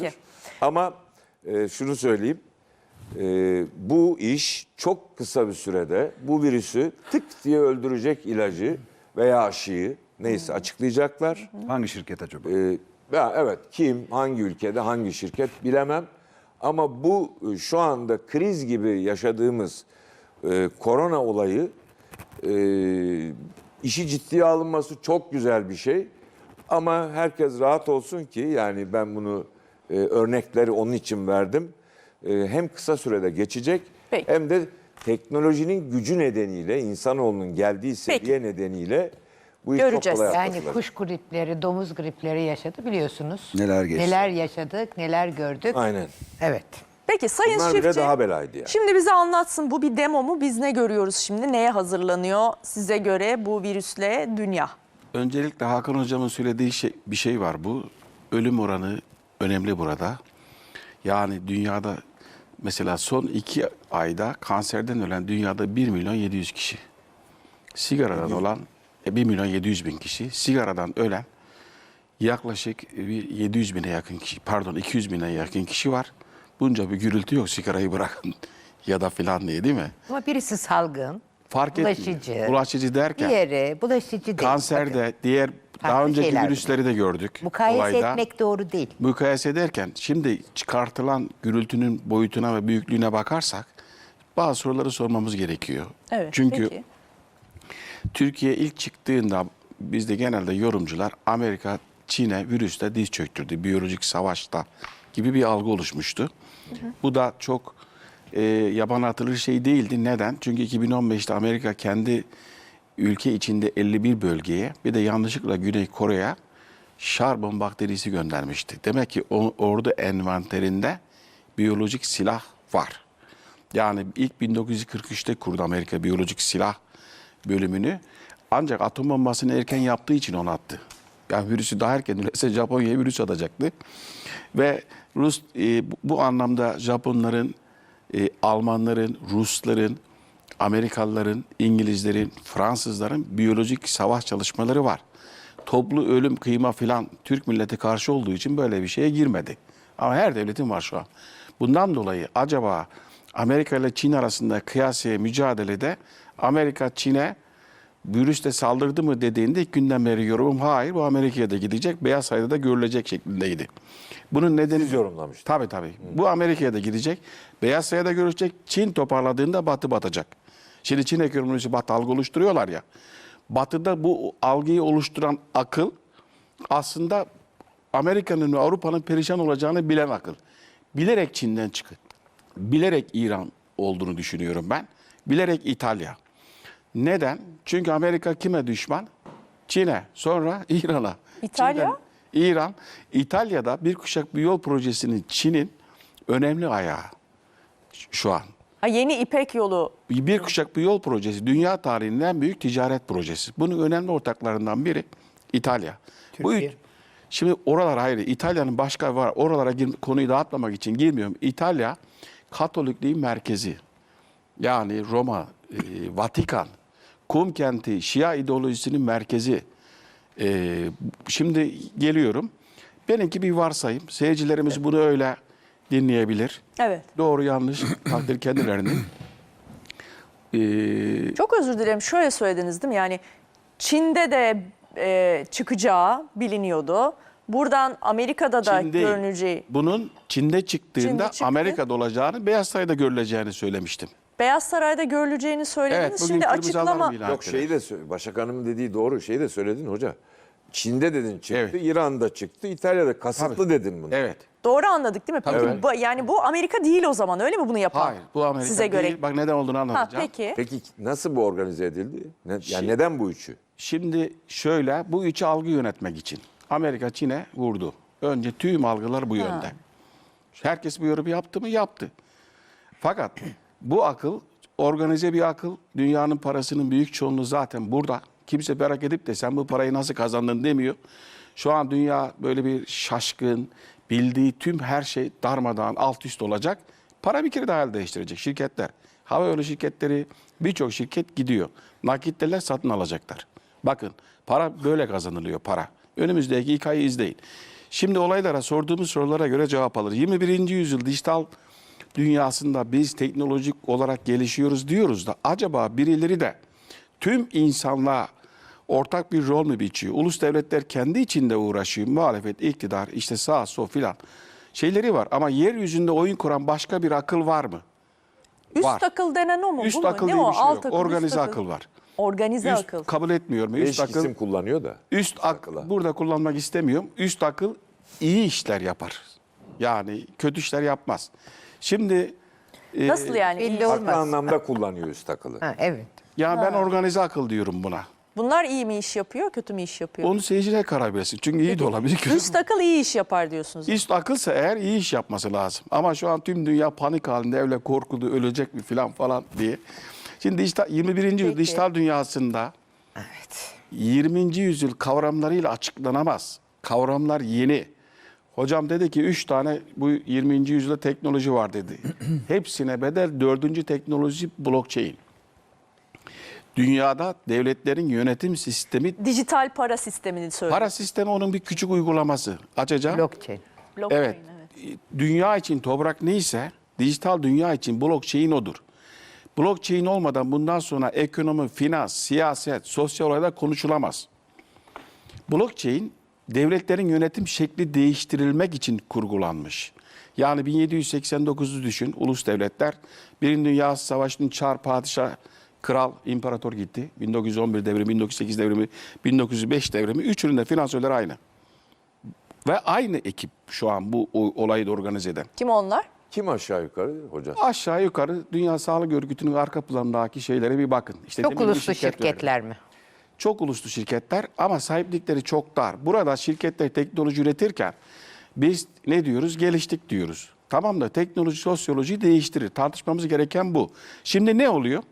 Peki. Ama e, şunu söyleyeyim. E, bu iş çok kısa bir sürede bu virüsü tık diye öldürecek ilacı veya aşıyı neyse açıklayacaklar. Hangi şirket acaba? E, ya evet kim, hangi ülkede, hangi şirket bilemem. Ama bu e, şu anda kriz gibi yaşadığımız e, korona olayı e, işi ciddiye alınması çok güzel bir şey. Ama herkes rahat olsun ki yani ben bunu e, örnekleri onun için verdim. E, hem kısa sürede geçecek Peki. hem de teknolojinin gücü nedeniyle insanoğlunun geldiği seviye nedeniyle bu iş Göreceğiz. çok kolay Yani atlatılacak. kuş gripleri, domuz gripleri yaşadı biliyorsunuz. Neler geçti? Neler yaşadık, neler gördük. Aynen. Evet. Peki Sayın Bunlar bile Çiftçi. daha belaydı yani. Şimdi bize anlatsın bu bir demo mu? Biz ne görüyoruz şimdi? Neye hazırlanıyor size göre bu virüsle dünya? Öncelikle Hakan Hocam'ın söylediği şey, bir şey var. Bu ölüm oranı önemli burada. Yani dünyada mesela son iki ayda kanserden ölen dünyada 1 milyon 700 kişi. Sigaradan olan e, 1 milyon 700 bin kişi. Sigaradan ölen yaklaşık bir 700 bine yakın kişi, pardon 200 bine yakın kişi var. Bunca bir gürültü yok sigarayı bırakın ya da filan diye değil mi? Ama birisi salgın, Fark etmiyor. bulaşıcı, Bulaşıcı derken diğeri bulaşıcı değil. Kanserde diğer daha Farklı önceki şeyler virüsleri de gördük. mukayese olayda. etmek doğru değil. Mukayese ederken şimdi çıkartılan gürültünün boyutuna ve büyüklüğüne bakarsak bazı soruları sormamız gerekiyor. Evet. Çünkü peki. Türkiye ilk çıktığında bizde genelde yorumcular Amerika Çin'e virüste diz çöktürdü. Biyolojik savaşta gibi bir algı oluşmuştu. Bu da çok e, yaban atılır şey değildi. Neden? Çünkü 2015'te Amerika kendi ülke içinde 51 bölgeye bir de yanlışlıkla Güney Kore'ye şarbon bakterisi göndermişti. Demek ki o, ordu envanterinde biyolojik silah var. Yani ilk 1943'te kurdu Amerika biyolojik silah bölümünü. Ancak atom bombasını erken yaptığı için onu attı. Yani virüsü daha erken üretse Japonya'ya virüs atacaktı. Ve Rus e, bu- anlamda Japonların, e, Almanların, Rusların, Amerikalıların, İngilizlerin, Fransızların biyolojik savaş çalışmaları var. Toplu ölüm, kıyma filan Türk milleti karşı olduğu için böyle bir şeye girmedi. Ama her devletin var şu an. Bundan dolayı acaba Amerika ile Çin arasında kıyasıya mücadelede Amerika Çin'e virüste saldırdı mı dediğinde ilk günden beri yorumum hayır bu Amerika'ya da gidecek Beyaz Saray'da da görülecek şeklindeydi. Bunun nedeni Siz yorumlamıştınız. Tabii tabii. Bu Amerika'ya da gidecek. Beyaz Saray'da görülecek. Çin toparladığında Batı batacak. Şimdi Çin ekonomisi Batı algı oluşturuyorlar ya. Batı'da bu algıyı oluşturan akıl aslında Amerika'nın ve Avrupa'nın perişan olacağını bilen akıl. Bilerek Çin'den çıkın. Bilerek İran olduğunu düşünüyorum ben. Bilerek İtalya. Neden? Çünkü Amerika kime düşman? Çin'e, sonra İran'a. İtalya? Çin'den- İran, İtalya'da bir kuşak bir yol projesinin Çin'in önemli ayağı şu an. Ha, yeni İpek yolu. Bir kuşak bir yol projesi dünya tarihinin en büyük ticaret projesi. Bunun önemli ortaklarından biri İtalya. Bu Türkiye. üç- Şimdi oralar hayır. İtalya'nın başka var. Oralara gir, konuyu dağıtmamak için girmiyorum. İtalya Katolikliğin merkezi. Yani Roma, e, Vatikan, kum kenti, Şia ideolojisinin merkezi. E, şimdi geliyorum. Benimki bir varsayım. Seyircilerimiz bunu öyle dinleyebilir. Evet. Doğru yanlış takdir kendilerinin. Ee, Çok özür dilerim. Şöyle söylediniz değil mi? Yani Çin'de de e, çıkacağı biliniyordu. Buradan Amerika'da da Çin değil. görüneceği. Bunun Çin'de çıktığında Çin'de çıktı. Amerika'da olacağını, Beyaz Saray'da görüleceğini söylemiştim. Beyaz Saray'da görüleceğini söylediniz. Evet, Şimdi açıklama. Yok şeyi de Başak Hanım'ın dediği doğru. Şeyi de söyledin hoca. Çin'de dedin çıktı, Evet. İran'da çıktı, İtalya'da kasıtlı Tabii. dedin bunu. Evet. Doğru anladık değil mi? Peki Evet. bu- yani bu Amerika değil o zaman öyle mi bunu yapan? Hayır, bu Amerika Size göre. değil. Bak neden olduğunu Ha, anlatacağım. peki. Peki nasıl bu organize edildi? Ne, yani Şey- neden bu üçü? Şimdi şöyle, bu üçü algı yönetmek için. Amerika Çin'e vurdu. Önce tüm algılar bu yönde. Herkes bu yorumu yaptı mı? Yaptı. Fakat bu akıl, organize bir akıl. Dünyanın parasının büyük çoğunluğu zaten burada. Kimse merak edip de sen bu parayı nasıl kazandın demiyor. Şu an dünya böyle bir şaşkın, bildiği tüm her şey darmadağın, alt üst olacak. Para bir kere daha el değiştirecek şirketler. Havayolu şirketleri, birçok şirket gidiyor. Nakitteler satın alacaklar. Bakın para böyle kazanılıyor para. Önümüzdeki iki ayı izleyin. Şimdi olaylara sorduğumuz sorulara göre cevap alır. 21. yüzyıl dijital dünyasında biz teknolojik olarak gelişiyoruz diyoruz da acaba birileri de tüm insanlığa ortak bir rol mü biçiyor? Ulus devletler kendi içinde uğraşıyor. Muhalefet, iktidar, işte sağ, sol filan şeyleri var. Ama yeryüzünde oyun kuran başka bir akıl var mı? Üst Var. akıl denen o mu? Üst bu mu? akıl ne diye o? bir şey Alt yok. akıl, Organize akıl var. Organize Üst akıl. kabul etmiyorum. Üst Beş akıl isim kullanıyor da. Üst akıl burada kullanmak istemiyorum. Üst akıl iyi işler yapar. Yani kötü işler yapmaz. Şimdi e, Nasıl yani? belli İyi- olmaz. Farklı anlamda kullanıyor üst akılı. Ha, evet. yani ben organize akıl diyorum buna. Bunlar iyi mi iş yapıyor, kötü mü iş yapıyor? Onu seyirciler karar versin. Çünkü iyi de olabilir. kötü Üst akıl iyi iş yapar diyorsunuz. Üst akılsa eğer iyi iş yapması lazım. Ama şu an tüm dünya panik halinde öyle korkudu ölecek mi falan falan diye. Şimdi dijital, 21. yüzyıl dijital dünyasında 20. yüzyıl kavramlarıyla açıklanamaz. Kavramlar yeni. Hocam dedi ki 3 tane bu 20. yüzyılda teknoloji var dedi. Hepsine bedel dördüncü teknoloji blockchain. Dünyada devletlerin yönetim sistemi, Dijital para sistemini söylüyor. para sistemi onun bir küçük uygulaması. Açacağım. Blockchain. Blockchain, Evet. Dünya için toprak neyse dijital dünya için blockchain odur. Blockchain olmadan bundan sonra ekonomi, finans, siyaset, sosyal olaylar konuşulamaz. Blockchain devletlerin yönetim şekli değiştirilmek için kurgulanmış. Yani 1789'u düşün ulus devletler. Birinci Dünya Savaşı'nın çar padişah kral imparator gitti. 1911 devrimi, 1908 devrimi, 1905 devrimi. Üçünün de finansörleri aynı. Ve aynı ekip şu an bu olayı da organize eden. Kim onlar? Kim aşağı yukarı hoca? Aşağı yukarı Dünya Sağlık Örgütü'nün arka planındaki şeylere bir bakın. İşte Çok uluslu şirket şirketler mi? Çok uluslu şirketler ama sahiplikleri çok dar. Burada şirketler teknoloji üretirken biz ne diyoruz? Geliştik diyoruz. Tamam da teknoloji sosyolojiyi değiştirir. Tartışmamız gereken bu. Şimdi ne oluyor?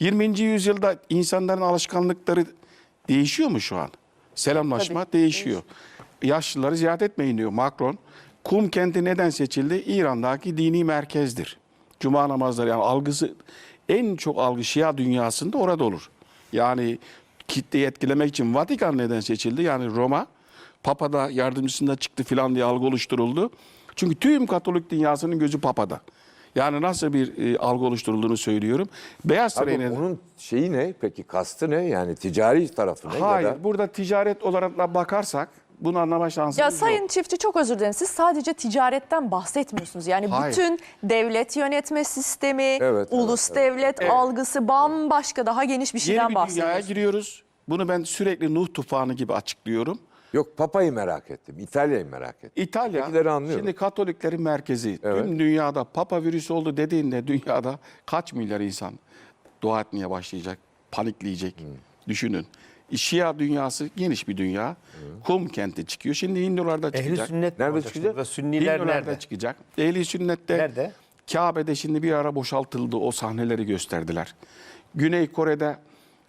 20. yüzyılda insanların alışkanlıkları değişiyor mu şu an? Selamlaşma değişiyor. Yaşlıları ziyaret etmeyin diyor Macron. Kum kenti neden seçildi? İran'daki dini merkezdir. Cuma namazları yani algısı en çok algı Şia dünyasında orada olur. Yani kitleyi etkilemek için Vatikan neden seçildi? Yani Roma, Papa da yardımcısında çıktı filan diye algı oluşturuldu. Çünkü tüm Katolik dünyasının gözü Papa'da. Yani nasıl bir e, algı oluşturulduğunu söylüyorum. Beyaz Abi Saray'ın... onun şeyi ne? Peki kastı ne? Yani ticari tarafı ne? Hayır, Ya da burada ticaret olarak da bakarsak bunu anlama şansımız Ya yok. Sayın Çiftçi çok özür dilerim. Siz sadece ticaretten bahsetmiyorsunuz. Yani Hayır. bütün devlet yönetme sistemi, Evet, ulus evet, devlet algısı bambaşka daha geniş bir şeyden Yeni bir dünyaya giriyoruz. Bunu ben sürekli Nuh tufanı gibi açıklıyorum. Yok Papa'yı merak ettim. İtalya'yı merak ettim. İtalya Ötekileri anlıyorum. şimdi Katoliklerin merkezi. Evet. Tüm dünyada Papa virüsü oldu dediğinde dünyada kaç milyar insan dua etmeye başlayacak, panikleyecek. Hmm. Düşünün. Şia dünyası geniş bir dünya. Kum kenti çıkıyor. Şimdi Hindularda Ehli çıkacak. sünnet Nerede çıkacak? Sünniler Hindularda nerede? çıkacak. Ehli sünnette Nerede? Kabe'de şimdi bir ara boşaltıldı. O sahneleri gösterdiler. Güney Kore'de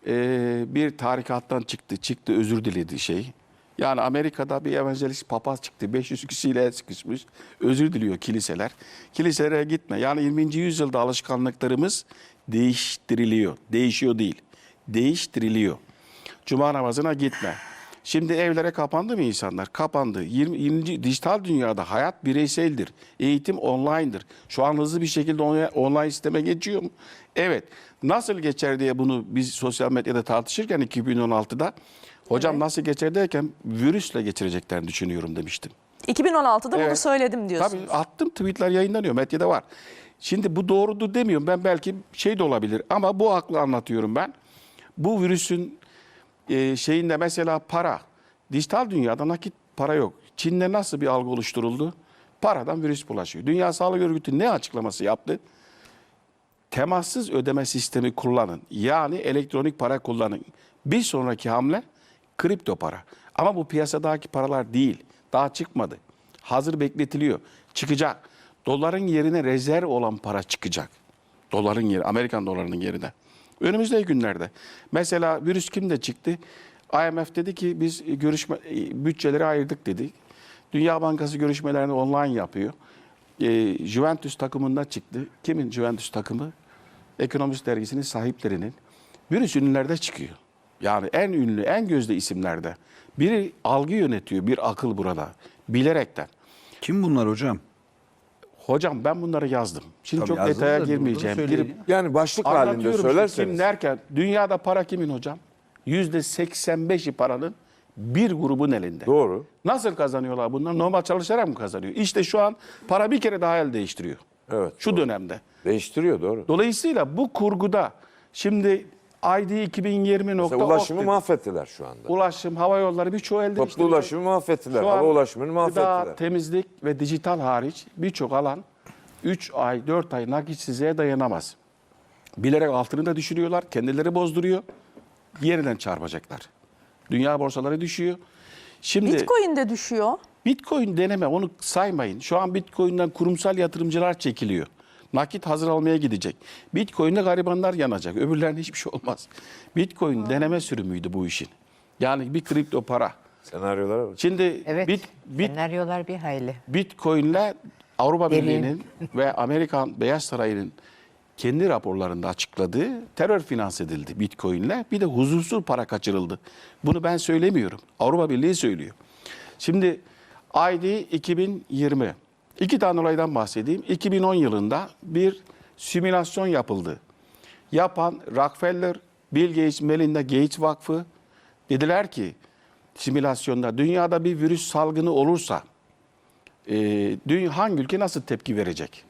e, bir tarikattan çıktı. Çıktı özür diledi şey. Yani Amerika'da bir evangelist papaz çıktı. 500 kişiyle sıkışmış. Özür diliyor kiliseler. Kiliselere gitme. Yani 20. yüzyılda alışkanlıklarımız değiştiriliyor. Değişiyor değil. Değiştiriliyor. Cuma namazına gitme. Şimdi evlere kapandı mı insanlar? Kapandı. 20, 20. dijital dünyada hayat bireyseldir. Eğitim online'dır. Şu an hızlı bir şekilde online sisteme geçiyor mu? Evet. Nasıl geçer diye bunu biz sosyal medyada tartışırken 2016'da hocam nasıl geçer derken virüsle geçireceklerini düşünüyorum demiştim. 2016'da bunu Evet. söyledim diyorsunuz. Tabii attım tweetler yayınlanıyor. Medyada var. Şimdi bu doğrudur demiyorum. Ben belki şey de olabilir ama bu aklı anlatıyorum ben. Bu virüsün e, şeyinde mesela para. Dijital dünyada nakit para yok. Çin'de nasıl bir algı oluşturuldu? Paradan virüs bulaşıyor. Dünya Sağlık Örgütü ne açıklaması yaptı? Temassız ödeme sistemi kullanın. Yani elektronik para kullanın. Bir sonraki hamle kripto para. Ama bu piyasadaki paralar değil. Daha çıkmadı. Hazır bekletiliyor. Çıkacak. Doların yerine rezerv olan para çıkacak. Doların yeri, Amerikan dolarının yerine. Önümüzdeki günlerde. Mesela virüs kimde çıktı? IMF dedi ki biz görüşme bütçeleri ayırdık dedi. Dünya Bankası görüşmelerini online yapıyor. E, Juventus takımında çıktı. Kimin Juventus takımı? Ekonomist dergisinin sahiplerinin. Virüs ünlülerde çıkıyor. Yani en ünlü, en gözde isimlerde. Biri algı yönetiyor, bir akıl burada. Bilerekten. Kim bunlar hocam? Hocam ben bunları yazdım. Şimdi Tabii çok yazdınız detaya da girmeyeceğim. Girip Yani başlık halinde anlatıyorum şimdi söylerseniz. kim derken dünyada para kimin hocam? Yüzde 85'i paranın bir grubun elinde. Doğru. Nasıl kazanıyorlar bunlar? Normal çalışarak mı kazanıyor? İşte şu an para bir kere daha el değiştiriyor. Evet, Şu doğru. dönemde. Değiştiriyor doğru. Dolayısıyla bu kurguda şimdi ID 2020 nokta Mesela ulaşımı dedi. mahvettiler şu anda. Ulaşım, hava yolları birçoğu el Toplu ulaşımı mahvettiler. Şu an Hava ulaşımını Gıda, mahvettiler. temizlik ve dijital hariç birçok alan 3 ay, 4 ay nakitsizliğe dayanamaz. Bilerek altını da düşürüyorlar, kendileri bozduruyor. Yeniden çarpacaklar. Dünya borsaları düşüyor. Şimdi Bitcoin de düşüyor. Bitcoin deneme onu saymayın. Şu an Bitcoin'den kurumsal yatırımcılar çekiliyor. Nakit hazır almaya gidecek. Bitcoin'de garibanlar yanacak. Öbürlerine hiçbir şey olmaz. Bitcoin deneme sürümüydü bu işin. Yani bir kripto para. Senaryolara bak. Şimdi Evet. bit, bit, senaryolar bir hayli. Bitcoin'le Avrupa. Birliği'nin ve Amerikan Beyaz Sarayı'nın kendi raporlarında açıkladığı terör finanse edildi Bitcoin'le. Bir de huzursuz para kaçırıldı. Bunu ben söylemiyorum. Avrupa Birliği söylüyor. Şimdi ID 2020. İki tane olaydan bahsedeyim. 2010 yılında bir simülasyon yapıldı. Yapan Rockefeller, Bill Gates, Melinda Gates Vakfı dediler ki simülasyonda dünyada bir virüs salgını olursa e, hangi ülke nasıl tepki verecek?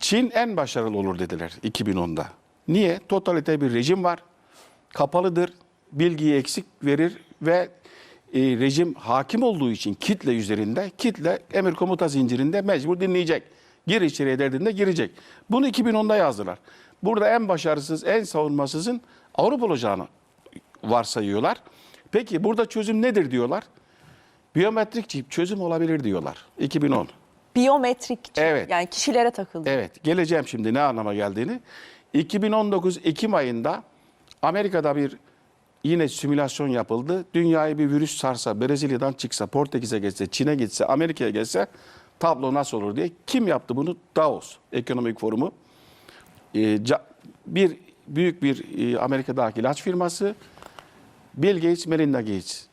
Çin en başarılı olur dediler 2010'da. Niye? Totalite bir rejim var. Kapalıdır. Bilgiyi eksik verir ve e, rejim hakim olduğu için kitle üzerinde, kitle emir komuta zincirinde mecbur dinleyecek. Gir içeriye dediğinde girecek. Bunu 2010'da yazdılar. Burada en başarısız, en savunmasızın Avrupa olacağını varsayıyorlar. Peki burada çözüm nedir diyorlar? Biyometrik çip çözüm olabilir diyorlar. 2010. Biyometrik çip. Evet. Yani kişilere takıldı. Evet, geleceğim şimdi ne anlama geldiğini. 2019 Ekim ayında Amerika'da bir yine simülasyon yapıldı. Dünyayı bir virüs sarsa, Brezilya'dan çıksa, Portekiz'e geçse, Çin'e gitse, Amerika'ya geçse tablo nasıl olur diye. Kim yaptı bunu? Davos Ekonomik Forumu. Ee, bir büyük bir e, Amerika'daki ilaç firması Bill Gates, Melinda Gates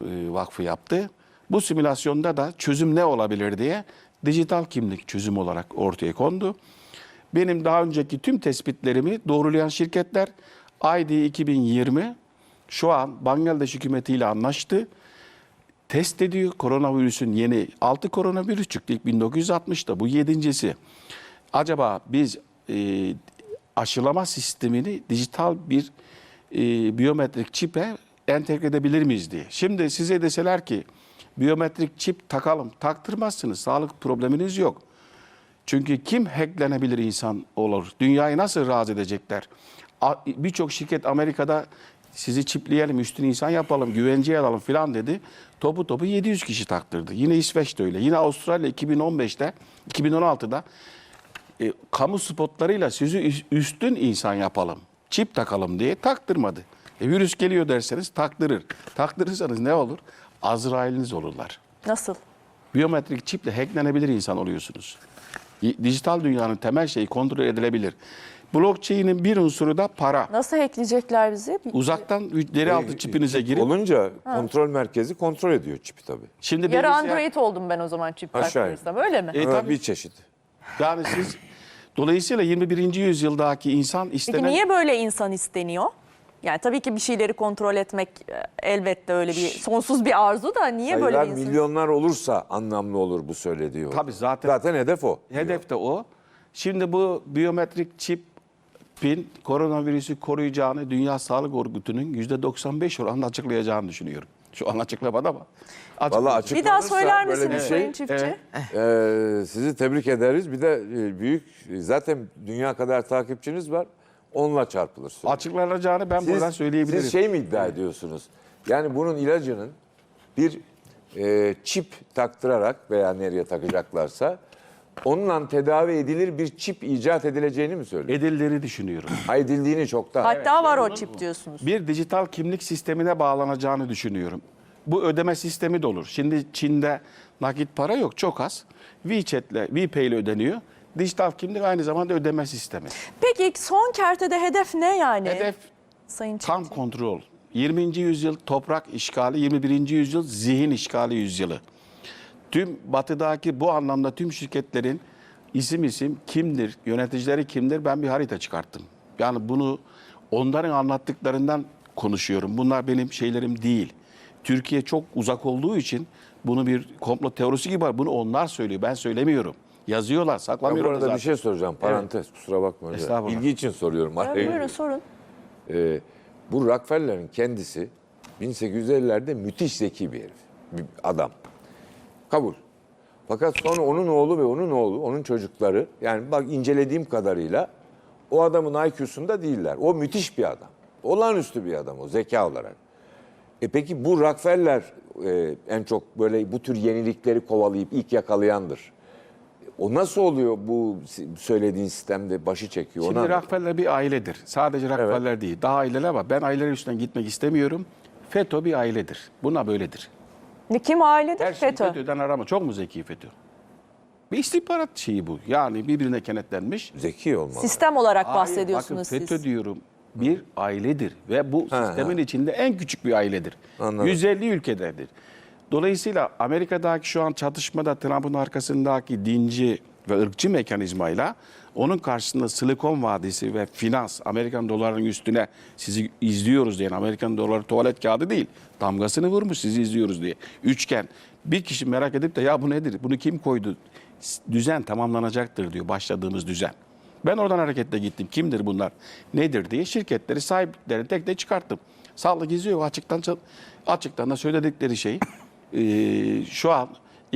e, Vakfı yaptı. Bu simülasyonda da çözüm ne olabilir diye dijital kimlik çözüm olarak ortaya kondu. Benim daha önceki tüm tespitlerimi doğrulayan şirketler ID 2020 şu an Bangladeş hükümetiyle anlaştı. Test ediyor koronavirüsün yeni 6 koronavirüs çıktı ilk 1960'da bu yedincisi. Acaba biz e, aşılama sistemini dijital bir e, biyometrik çipe entegre edebilir miyiz diye. Şimdi size deseler ki biyometrik çip takalım taktırmazsınız sağlık probleminiz yok. Çünkü kim hacklenebilir insan olur? Dünyayı nasıl razı edecekler? Birçok şirket Amerika'da sizi çipleyelim, üstün insan yapalım, güvenceye alalım filan dedi. Topu topu 700 kişi taktırdı. Yine İsveç'te öyle. Yine Avustralya 2015'te, 2016'da e, kamu spotlarıyla sizi üs- üstün insan yapalım, çip takalım diye taktırmadı. E, virüs geliyor derseniz taktırır. Taktırırsanız ne olur? Azrail'iniz olurlar Nasıl? biyometrik çiple hacklenebilir insan oluyorsunuz. Dijital dünyanın temel şeyi kontrol edilebilir. Blockchain'in bir unsuru da para. Nasıl hackleyecekler bizi? Uzaktan deri altı çipinize girip Olunca kontrol merkezi kontrol ediyor çipi tabii. şimdi Yarı bilgisayar- Android oldum ben o zaman çip Aşağı taktırırsam öyle mi? E, tabii. bir çeşit. yani siz dolayısıyla 21. yüzyıldaki insan istenen Peki niye böyle insan isteniyor? Yani tabii ki bir şeyleri kontrol etmek e, elbette öyle bir sonsuz bir arzu da niye böyle Sayılar bir insan? milyonlar olursa anlamlı olur bu söylediği. Tabii zaten- Zaten hedef o. hedef de o. Şimdi bu biyometrik çipin koronavirüsü koruyacağını Dünya Sağlık Örgütü'nün %95 oranında açıklayacağını düşünüyorum. Şu an açıklamadı ama. Vallahi açıklayacak. Bir daha söyler böyle misiniz bir Sayın şey, Çiftçi? evet. Ee, sizi tebrik ederiz. Bir de e, büyük zaten dünya kadar takipçiniz var. Onunla çarpılır. Açıklanacağını ben buradan söyleyebilirim. Siz şey mi iddia ediyorsunuz? Yani bunun ilacının bir e, çip taktırarak veya nereye takacaklarsa onunla tedavi edilir bir çip icat edileceğini mi söylüyor? edildiğini düşünüyorum. Ha, edildiğini çoktan. Hatta var o çip diyorsunuz. Bir dijital kimlik sistemine bağlanacağını düşünüyorum. Bu ödeme sistemi de olur. Şimdi Çin'de nakit para yok, çok az. WeChat'le, WePay ile ödeniyor. Dijital kimlik aynı zamanda ödeme sistemi. Peki son kertede hedef ne yani? Hedef Sayın tam kontrol. 20. yüzyıl toprak işgali, 21. yüzyıl zihin işgali yüzyılı. Tüm batıdaki bu anlamda tüm şirketlerin isim isim kimdir, yöneticileri kimdir ben bir harita çıkarttım. Yani bunu onların anlattıklarından konuşuyorum. Bunlar benim şeylerim değil. Türkiye çok uzak olduğu için bunu bir komplo teorisi gibi var. Bunu onlar söylüyor. Ben söylemiyorum. Yazıyorlar, Ben saklamıyorlar arada zaten. bir şey soracağım. Parantez kusura bakma. Estağfurullah. İlgi için soruyorum. Ya, buyurun sorun. Ee, bu Rockefeller'in kendisi 1850'lerde müthiş zeki bir herif. Bir adam. Kabul. Fakat sonra onun oğlu ve onun oğlu, onun çocukları yani bak incelediğim kadarıyla o adamın IQ'sunda değiller. O müthiş bir adam. Olağanüstü bir adam o zeka olarak. E peki bu Rockefeller e, en çok böyle bu tür yenilikleri kovalayıp ilk yakalayandır. O nasıl oluyor bu söylediğin sistemde başı çekiyor? Şimdi anlat. Rockefeller bir ailedir. Sadece Rockefeller değil. Daha aileler var. Ben aileler üstünden gitmek istemiyorum. FETÖ bir ailedir. Buna böyledir. Ne kim ailedir? Her şey FETÖ. FETÖ'den arama. Çok mu zeki FETÖ? Bir istihbarat şeyi bu. Yani birbirine kenetlenmiş. Zeki olmalı. Sistem olarak Hayır, bahsediyorsunuz bakın, FETÖ siz. diyorum bir ailedir ve bu Ha, sistemin ha. içinde en küçük bir ailedir. Anladım. 150 ülkededir. Dolayısıyla Amerika'daki şu an çatışmada Trump'ın arkasındaki dinci ve ırkçı mekanizmayla onun karşısında Silikon Vadisi ve finans Amerikan dolarının üstüne sizi izliyoruz diyen Amerikan doları tuvalet kağıdı değil. Damgasını vurmuş sizi izliyoruz diye. Üçgen. Bir kişi merak edip de ya bu nedir? Bunu kim koydu? Düzen tamamlanacaktır diyor başladığımız düzen. Ben oradan hareketle gittim. Kimdir bunlar? Nedir diye şirketleri sahiplerini tek tek çıkarttım. Sağlık izliyor açıktan açıktan da söyledikleri şey eee, şu an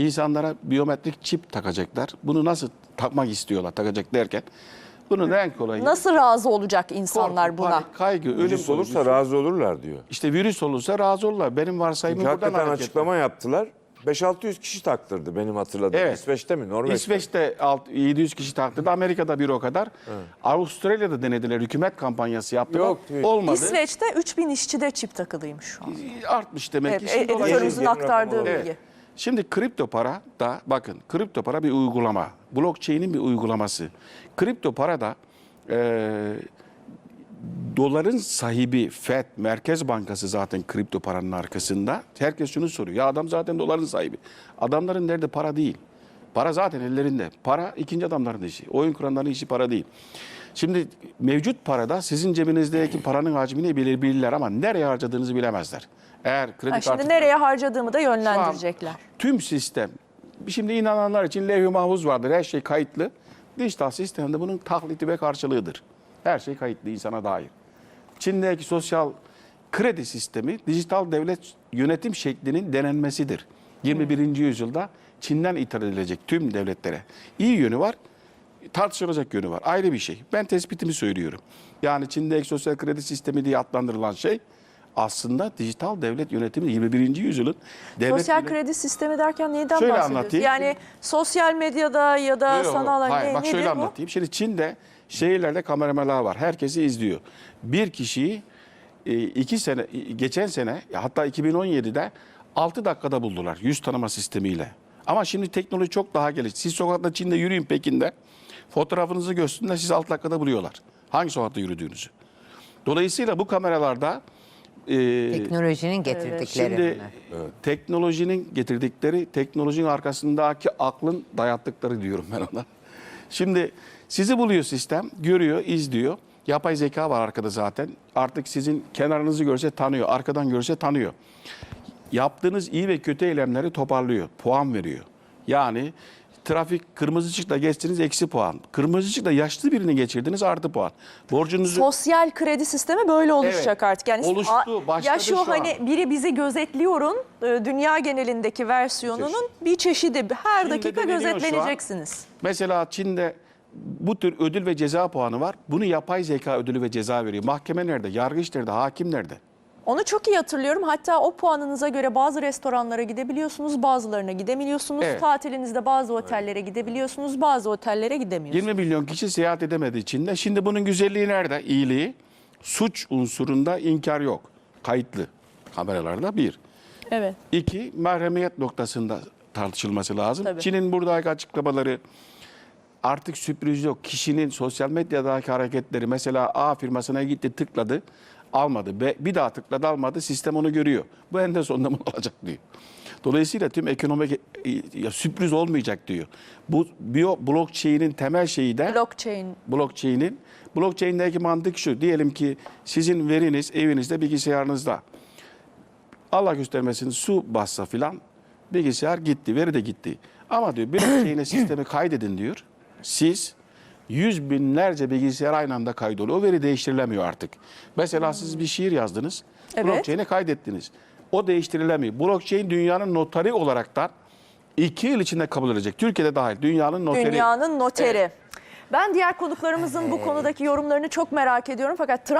insanlara biyometrik çip takacaklar. Bunu nasıl takmak istiyorlar takacak derken bunun en kolayı Nasıl razı olacak insanlar korku, buna? panik, kaygı, ölüm Virüs olursa olursa razı olurlar diyor. işte virüs olursa razı olurlar. Benim varsayımım Çünkü buradan hakikaten açıklama yaptılar. 5-600 kişi taktırdı benim hatırladığım. Evet. İsveç'te mi? Norveç'te? İsveç'te alt- 700 kişi taktırdı. Amerika'da bir o kadar. Avustralya'da denediler. Hükümet kampanyası yaptılar. Yok, değil. Olmadı. İsveç'te 3000 işçide çip takılıymış şu an. Artmış demek Evet, ki. Şimdi editörümüzün aktardığı bilgi. olarak. Şimdi kripto para da bakın kripto para bir uygulama. Blockchain'in bir uygulaması. Kripto para da eee, doların sahibi FED Merkez Bankası zaten kripto paranın arkasında. Herkes şunu soruyor. Ya adam zaten doların sahibi. Adamların nerede para değil. Para zaten ellerinde. Para ikinci adamların işi. Oyun kuranların işi para değil. Şimdi mevcut parada sizin cebinizdeki paranın hacmini bilir, bilirler ama nereye harcadığınızı bilemezler. Eğer kredi Ha, kartı şimdi nereye harcadığımı da yönlendirecekler. Tüm sistem, şimdi inananlar için levh-i mahfuz vardır, her şey kayıtlı. Dijital sistemde bunun taklidi ve karşılığıdır. Her şey kayıtlı insana dair. Çin'deki sosyal kredi sistemi dijital devlet yönetim şeklinin denenmesidir. 21. yüzyılda Çin'den ithal edilecek tüm devletlere. İyi yönü var, tartışılacak yönü var. Ayrı bir şey. Ben tespitimi söylüyorum. Yani Çin'deki sosyal kredi sistemi diye adlandırılan şey aslında dijital devlet yönetimi 21. yüzyılın devlet Sosyal yönet- kredi sistemi derken neyden Şöyle bahsediyorsunuz? anlatayım. Yani sosyal medyada ya da yok, sanal Hayır ne, bak nedir şöyle bu? anlatayım. Şimdi Çin'de şehirlerde kameralar var. Herkesi izliyor. Bir kişiyi e, iki sene, e, geçen sene hatta 2017'de 6 dakikada buldular yüz tanıma sistemiyle. Ama şimdi teknoloji çok daha gelişti. Siz sokakta Çin'de yürüyün Pekin'de. Fotoğrafınızı gösterdiğinde siz 6 dakikada buluyorlar. Hangi sokakta yürüdüğünüzü. Dolayısıyla bu kameralarda e, Teknolojinin getirdikleri Şimdi bunlar. teknolojinin getirdikleri, teknolojinin arkasındaki aklın dayattıkları diyorum ben ona. Şimdi sizi buluyor sistem, görüyor, izliyor. Yapay zeka var arkada zaten. Artık sizin kenarınızı görse tanıyor, arkadan görse tanıyor. Yaptığınız iyi ve kötü eylemleri toparlıyor, puan veriyor. Yani trafik kırmızı ışıkla geçtiniz eksi puan. Kırmızı ışıkla yaşlı birini geçirdiniz artı puan. Borcunuzu Sosyal kredi sistemi böyle oluşacak Evet. artık. Yani Oluştu, a- başladı ya şu şu hani an. biri bizi gözetliyorun e, dünya genelindeki versiyonunun bir çeşidi. Her Çin'de dakika şu an. gözetleneceksiniz. Mesela Çin'de bu tür ödül ve ceza puanı var. Bunu yapay zeka ödülü ve ceza veriyor. Mahkeme nerede? Yargıç nerede? Hakim nerede? Onu çok iyi hatırlıyorum. Hatta o puanınıza göre bazı restoranlara gidebiliyorsunuz, bazılarına gidemiyorsunuz. Evet. Tatilinizde bazı otellere gidebiliyorsunuz, bazı otellere gidemiyorsunuz. 20 milyon kişi seyahat edemediği Çin'de. Şimdi bunun güzelliği nerede? İyiliği. Suç unsurunda inkar yok. Kayıtlı kameralarda bir. Evet. İki, mahremiyet noktasında tartışılması lazım. Tabii. Çin'in buradaki açıklamaları artık sürpriz yok. Kişinin sosyal medyadaki hareketleri mesela A firmasına gitti tıkladı. Almadı. Bir daha tıkladı almadı. Sistem onu görüyor. Bu eninde sonunda bunu alacak diyor. Dolayısıyla tüm ekonomik e, ya sürpriz olmayacak diyor. Bu biyo blockchain'in temel şeyi de Blockchain. blockchain'in blockchain'deki mantık şu. Diyelim ki sizin veriniz evinizde bilgisayarınızda. Allah göstermesin su bassa filan bilgisayar gitti, veri de gitti. Ama diyor blockchain'e sistemi kaydedin diyor. Siz yüz binlerce bilgisayar aynı anda kaydoluyor. O veri değiştirilemiyor artık. Mesela siz bir şiir yazdınız. Evet. Blockchain'e kaydettiniz. O değiştirilemiyor. Blockchain dünyanın notari olaraktan iki yıl içinde kabul edecek. Türkiye'de dahil dünyanın noteri. Dünyanın noteri. Ben diğer konuklarımızın bu konudaki yorumlarını çok merak ediyorum. Fakat Trump